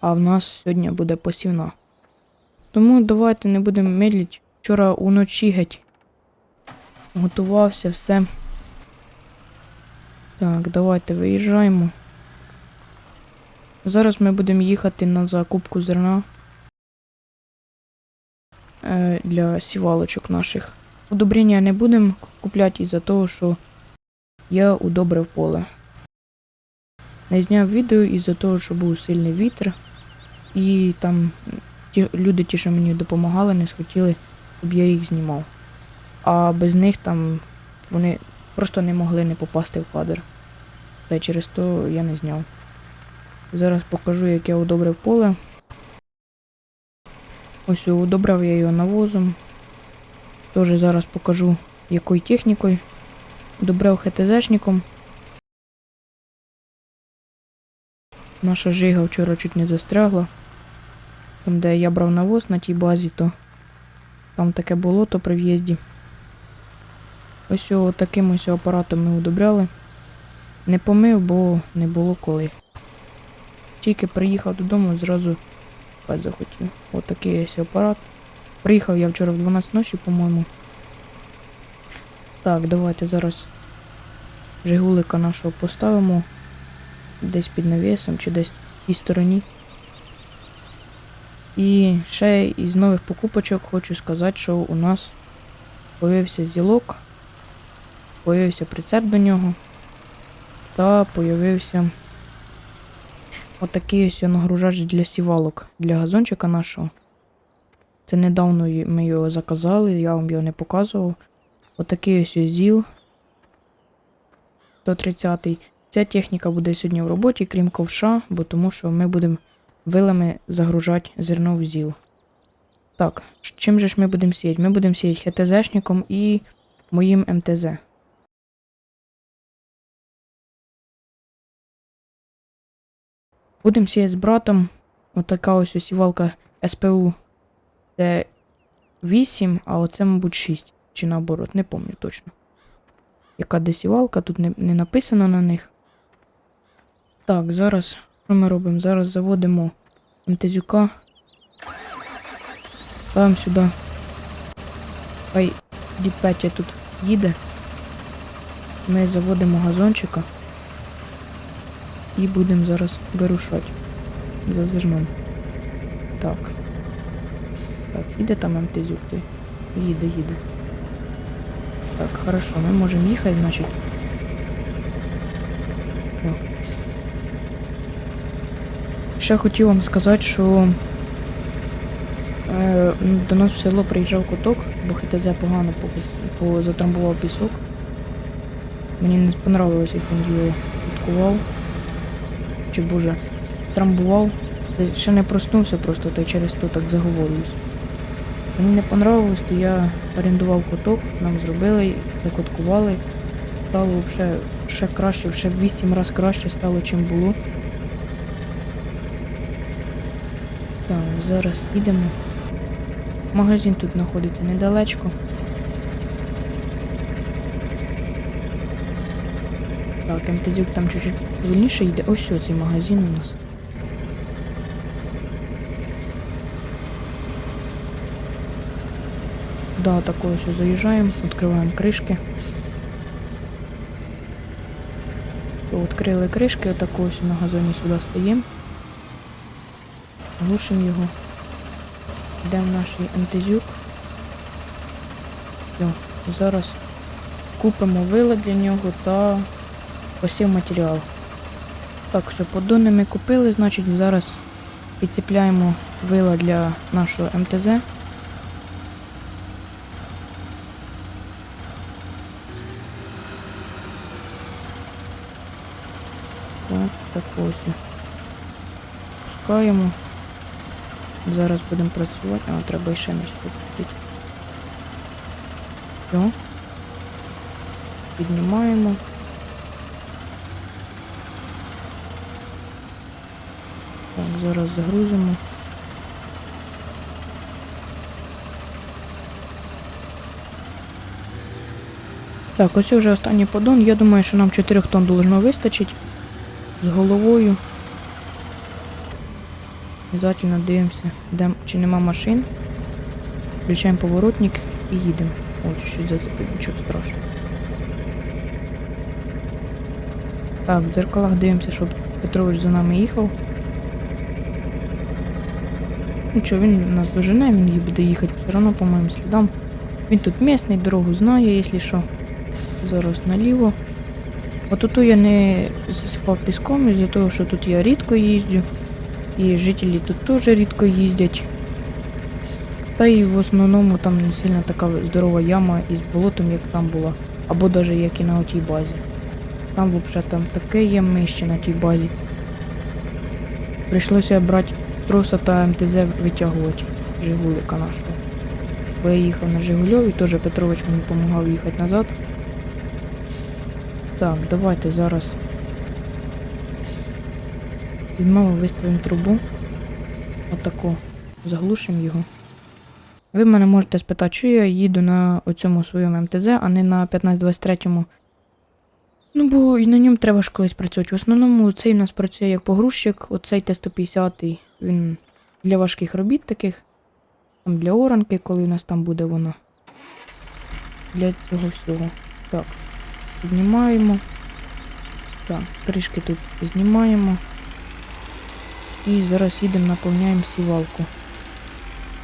а в нас сьогодні буде посівна. Тому давайте не будемо медлить. Вчора уночі геть готувався все. Так, давайте виїжджаємо. Зараз ми будемо їхати на закупку зерна е, для сівалочок наших. Удобрення не будемо купляти із-за того, що я удобрив поле. Не зняв відео із-за того, що був сильний вітер, і там ті люди, ті, що мені допомагали, не схотіли, щоб я їх знімав. А без них там вони просто не могли не попасти в кадр. Та й через то я не зняв. Зараз покажу, як я удобрив поле. Ось удобрив я його навозом. Тоже зараз покажу, якою технікою. Удобрив ХТЗшником. Наша жига вчора чуть не застрягла. Там, де я брав навоз на тій базі, то там таке болото при в'їзді. Ось о, таким ось апаратом ми удобряли. Не помив, бо не було коли. Тільки приїхав додому, зразу спать захотів. Ось такий ось апарат. Приїхав я вчора в 12 ночі, по-моєму. Так, давайте зараз Жигулика нашого поставимо десь під навісом чи десь в тій стороні. І ще із нових покупочок хочу сказати, що у нас появився зілок, появився прицеп до нього та появився отакий ось нагружач для сівалок для газончика нашого. Це недавно ми його заказали, я вам його не показував. Отакий ось зіл 130. Ця техніка буде сьогодні в роботі, крім ковша, бо тому що ми будемо вилами загружати зерно в зіл. Так, чим же ж ми будемо сіяти? Ми будемо сіяти ХТЗшником і моїм МТЗ. Будемо сіяти з братом. Отака ось осівалка СПУ. Це 8, а оце, мабуть, 6. Чи наоборот, не пам'ятаю точно. Яка десівалка, тут не, не написано на них. Так, зараз що ми робимо? Зараз заводимо МТЗюка. Ставимо сюди. Хай дід Петя тут їде. Ми заводимо газончика. І будемо зараз вирушати за зерном. Так. Так, їде там МТЗюк той. Їде, їде. Так, хорошо, ми можемо їхати, значить. Ще хотів вам сказати, що е, до нас в село приїжджав куток, бо ХТЗ погано по, по, затрамбував пісок. Мені не понравилось, як він його відкував. Чи боже, трамбував. Ще не проснувся просто, й через то так заговорююсь. Мені не понравилось, то я орендував куток, нам зробили, закоткували. Стало ще, ще краще, ще в 8 разів краще стало, чим було. Так, зараз їдемо. Магазин тут знаходиться недалечко. Так, МТЗюк там чуть-чуть вільніше йде. Ось цей магазин у нас. Да, такое все заезжаем, открываем крышки. Відкрили кришки, отако ось на газоні сюди стоїмо. Глушимо його. Йдемо в наш МТЗюк. Все, зараз купимо вила для нього та посів матеріал. Так, все, поддони ми купили, значить зараз підцепляємо вила для нашого МТЗ. Так, так ось. Пускаємо. Зараз будемо працювати. А, треба ще між купити. Все. Піднімаємо. Так, зараз загрузимо. Так, ось вже останній поддон. Я думаю, що нам 4 тонн должно вистачить з головою. Обязательно дивимося, де, чи нема машин. Включаємо поворотник і їдемо. О, чуть-чуть зацепив, нічого страшного. Так, в дзеркалах дивимося, щоб Петрович за нами їхав. Ну що, він нас дожене, він їй буде їхати все одно по моїм слідам. Він тут місний, дорогу знає, якщо що. Зараз наліво. От тут я не засипав піском із-за того, що тут я рідко їздю. І жителі тут теж рідко їздять. Та і в основному там не сильно така здорова яма із болотом, як там була. Або навіть як і на отій базі. Там взагалі там таке ямище на тій базі. Прийшлося брати троса та МТЗ витягувати Жигулика нашого. Бо я їхав на Жигульові, теж Петрович мені допомагав їхати назад. Так, давайте зараз візьмемо, виставимо трубу. Отаку. Заглушимо його. Ви мене можете спитати, чи я їду на оцьому своєму МТЗ, а не на 1523. Ну, бо і на ньому треба ж колись працювати. В основному цей у нас працює як погрузчик, оцей Т-150, він для важких робіт таких. Там для оранки, коли у нас там буде вона. Для цього всього. Так. Піднімаємо. Так, кришки тут знімаємо. І зараз їдемо, наповняємо сівалку.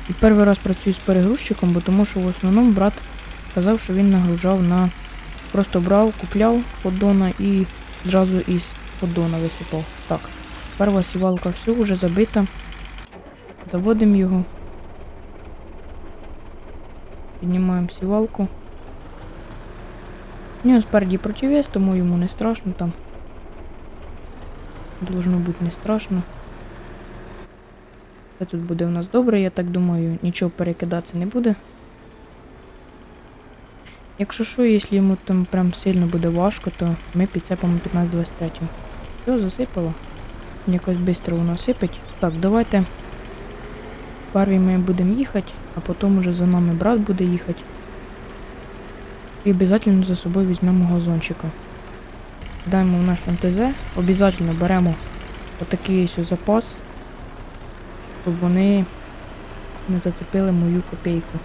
І перший раз працюю з перегрузчиком, бо тому що в основному брат казав, що він нагружав на. Просто брав, купляв поддона і зразу із поддона висипав. Так, перша сівалка все вже забита. Заводимо його. Піднімаємо сівалку. У нього спереді противес, тому йому не страшно там. Должно бути не страшно. Все тут буде у нас добре, я так думаю, нічого перекидатися не буде. Якщо що, якщо йому там прям сильно буде важко, то ми підцепимо 15-23. Все, засипало. Якось швидко воно сипить. Так, давайте. Перві ми будемо їхати, а потім уже за нами брат буде їхати. І обов'язково за собою візьмемо газончика. Даємо в наш МТЗ, обов'язково беремо отакий ось запас, щоб вони не зацепили мою копійку.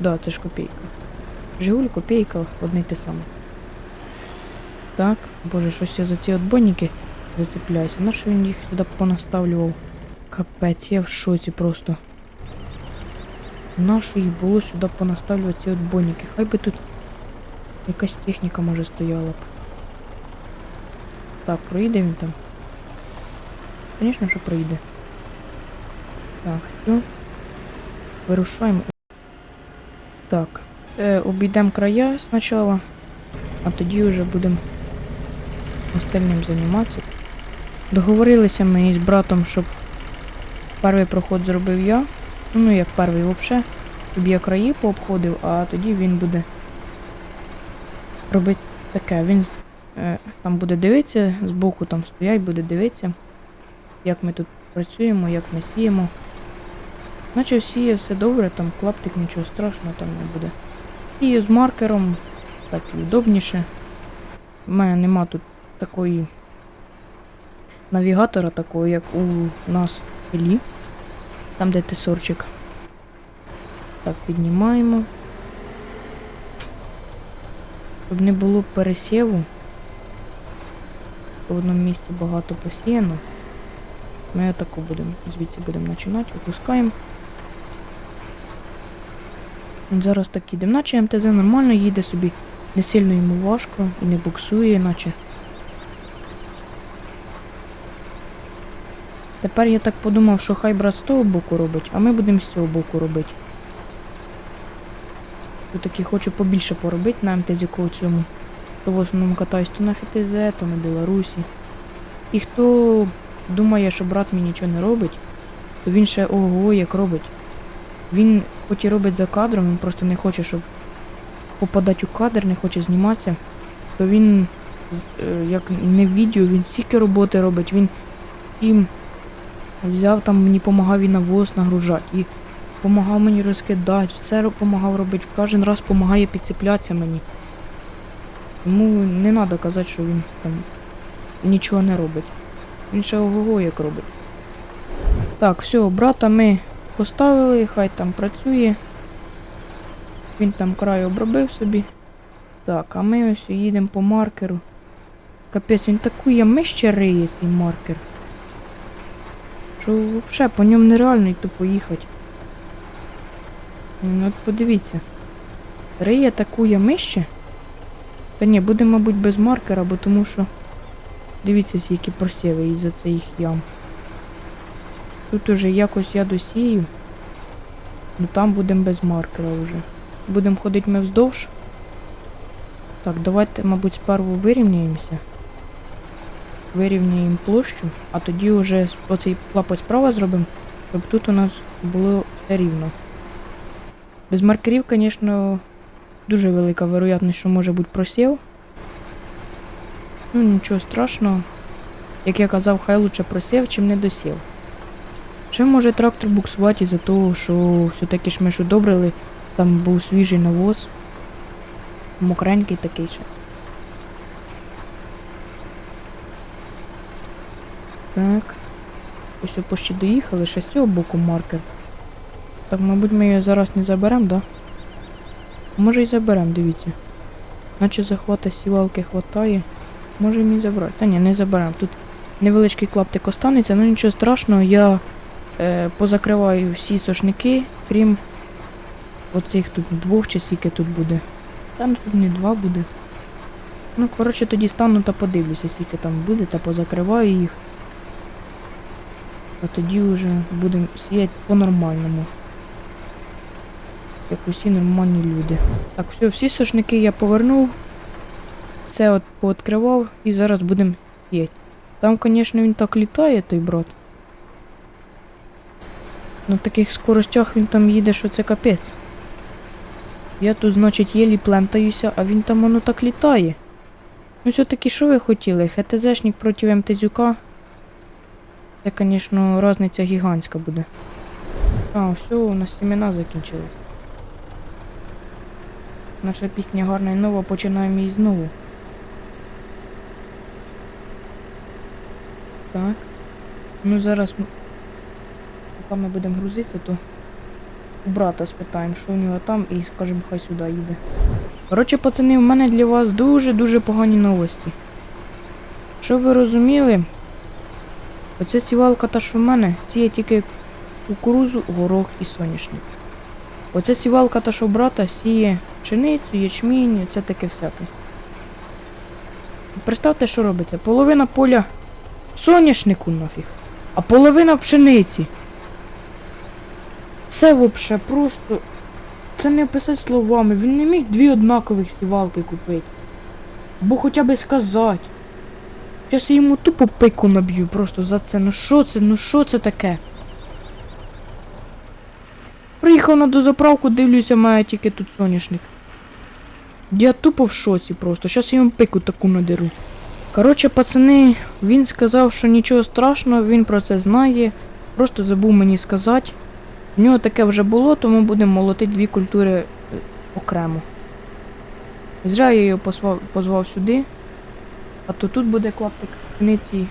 Да, це ж копійка. Жигуль, копійка, одне й те саме. Так, боже, щось я за ці отбойники зацепляюся. На що він їх сюди понаставлював? Капець, я в шоці просто. Нащо їх було сюди понаставлювати ці отбойники? Хай би тут якась техніка може стояла б. Так, проїде він там. Звісно, що проїде. Так, все. Вирушаємо. Так. Е, обійдемо края спочатку, а тоді вже будемо остальним займатися. Договорилися ми із братом, щоб перший проход зробив я. Ну, як перший взагалі. Щоб я краї пообходив, а тоді він буде робити таке. Він е, там буде дивитися, збоку там стоять, буде дивитися, як ми тут працюємо, як ми сіємо. Наче сіє все добре, там клаптик нічого страшного там не буде. І з маркером так і удобніше. У мене нема тут такої навігатора такого, як у нас в селі. Там де тесорчик. Так, піднімаємо. Щоб не було пересіву. В одному місці багато посіяно. Ми отако будемо, звідси будемо починати, опускаємо. Зараз так їдемо, наче МТЗ нормально їде собі, не сильно йому важко і не буксує, наче. Тепер я так подумав, що хай брат з того боку робить, а ми будемо з цього боку робити. Я таки хочу побільше поробити на МТЗ у цьому. То в основному катаюсь то на ХТЗ, то на Білорусі. І хто думає, що брат мені нічого не робить, то він ще ого як робить. Він хоч і робить за кадром, він просто не хоче, щоб попадати у кадр, не хоче зніматися, то він, е, як не в відео, він стільки роботи робить, він і взяв там, мені допомагав і навоз нагружати, і допомагав мені розкидати, все допомагав робити, кожен раз допомагає підцеплятися мені. Йому не треба казати, що він там нічого не робить. Він ще ого як робить. Так, все, брата ми поставили, хай там працює. Він там край обробив собі. Так, а ми ось їдемо по маркеру. Капець, він таку ямище риє цей маркер. Що взагалі по ньому нереально йти поїхати. Ну от подивіться. Риє таку ямище. Та ні, буде, мабуть, без маркера, бо тому що. Дивіться, скільки просіви із-за цих ям. Тут уже якось я досію. Ну там будемо без маркера вже. Будемо ходити ми вздовж. Так, давайте, мабуть, спершу вирівняємося. Вирівняємо площу, а тоді вже оцей лапоть справа зробимо, щоб тут у нас було все рівно. Без маркерів, звісно, дуже велика вероятність, що може бути просів. Ну, нічого страшного. Як я казав, хай лучше просів, чим не досів. Ще може трактор буксувати із-за того, що все-таки ж ми ж удобрили, там був свіжий навоз. Мокренький такий ще. Так. Ось ми почти доїхали, ще з цього боку маркер. Так, мабуть, ми її зараз не заберемо, да? Може і заберемо, дивіться. Наче захвата сівалки хватає. Може і забрати. Та ні, не заберемо. Тут невеличкий клаптик останеться, ну нічого страшного, я позакриваю всі сошники, крім оцих тут двох чи скільки тут буде. Та ну тут не два буде. Ну, коротше, тоді стану та подивлюся, скільки там буде, та позакриваю їх. А тоді вже будемо сіяти по-нормальному. Як усі нормальні люди. Так, все, всі сошники я повернув. Все от пооткривав і зараз будемо сіяти. Там, звісно, він так літає, той брат. На таких скоростях він там їде, що це капець. Я тут, значить, єлі плентаюся, а він там воно так літає. Ну все-таки що ви хотіли? ХТЗшник проти МТЗюка. Це, звісно, різниця гігантська буде. А, все, у нас семена закінчились. Наша пісня гарна і нова, починаємо її знову. Так. Ну зараз ми... поки ми будемо грузитися, то у брата спитаємо, що у нього там, і скажемо, хай сюди їде. Коротше, пацани, в мене для вас дуже-дуже погані новості. Щоб ви розуміли, оця сівалка та, що в мене, сіє тільки кукурузу, горох і соняшник. Оця сівалка та, що в брата, сіє пшеницю, ячмінь, це таке всяке. Представте, що робиться. Половина поля соняшнику нафіг, а половина пшениці. Це взагалі просто. Це не описати словами. Він не міг дві однакових сівалки купити. Або хоча б сказати. Зараз я йому тупо пику наб'ю просто за це. Ну що це? Ну що це таке? Приїхав на дозаправку, дивлюся, має тільки тут соняшник. Я тупо в шоці просто. Зараз я йому пику таку надеру. Коротше, пацани, він сказав, що нічого страшного, він про це знає. Просто забув мені сказати. У нього таке вже було, тому будемо молотити дві культури е, окремо. Зря я його позвав, позвав сюди, а то тут буде клаптик пшениці,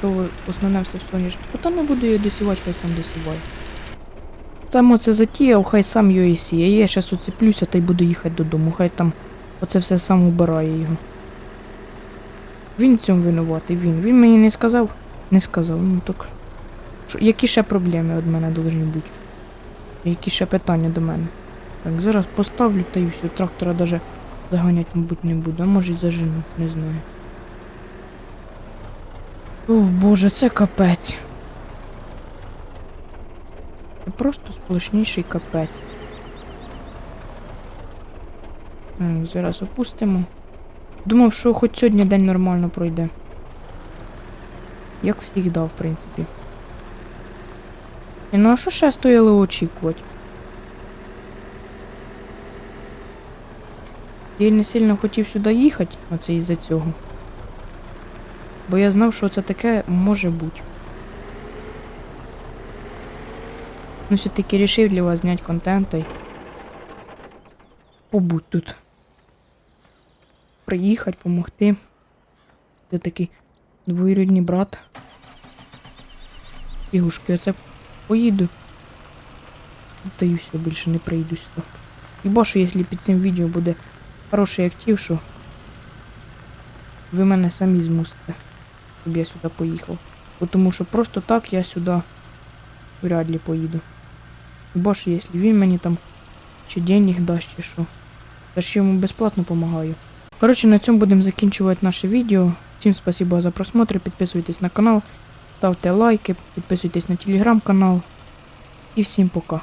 то основне все в соняшнику. Та не буду його досівати, хай сам досіває. Сам оце затіяв, хай сам його і сіє. Я зараз оцеплюся та й буду їхати додому. Хай там оце все сам убирає його. Він в цьому винуватий, він. Він мені не сказав? Не сказав, ну так. Які ще проблеми від мене повинні бути? Які ще питання до мене? Так, зараз поставлю та й все. Трактора даже заганять, мабуть, не буду. А може й зажену, не знаю. О, боже, це капець. Це просто сплошніший капець. Так, зараз опустимо. Думав, що хоч сьогодні день нормально пройде. Як завжди, в принципі. І ну а що ще стояло очікувати? Я не сильно хотів сюди їхати, оце із-за цього. Бо я знав, що це таке може бути. Ну, все-таки рішив для вас зняти контент й побудь тут. Приїхати, помогти. Це такий двоюрідний брат. Ігушки, оце поїду. Й більше не прийду сюди. Хіба що, якщо під цим відео буде хороший актив, що ви мене самі змусите, щоб я сюди поїхав. Бо Тому що просто так я сюди вряд ли поїду. Хіба що, якщо він мені там чи денег дасть, чи що. Я ж йому безплатно допомагаю. Коротше, на цьому будемо закінчувати наше відео. Всім спасибо за просмотр, підписуйтесь на канал, ставте лайки, підписуйтесь на телеграм-канал. І всім пока.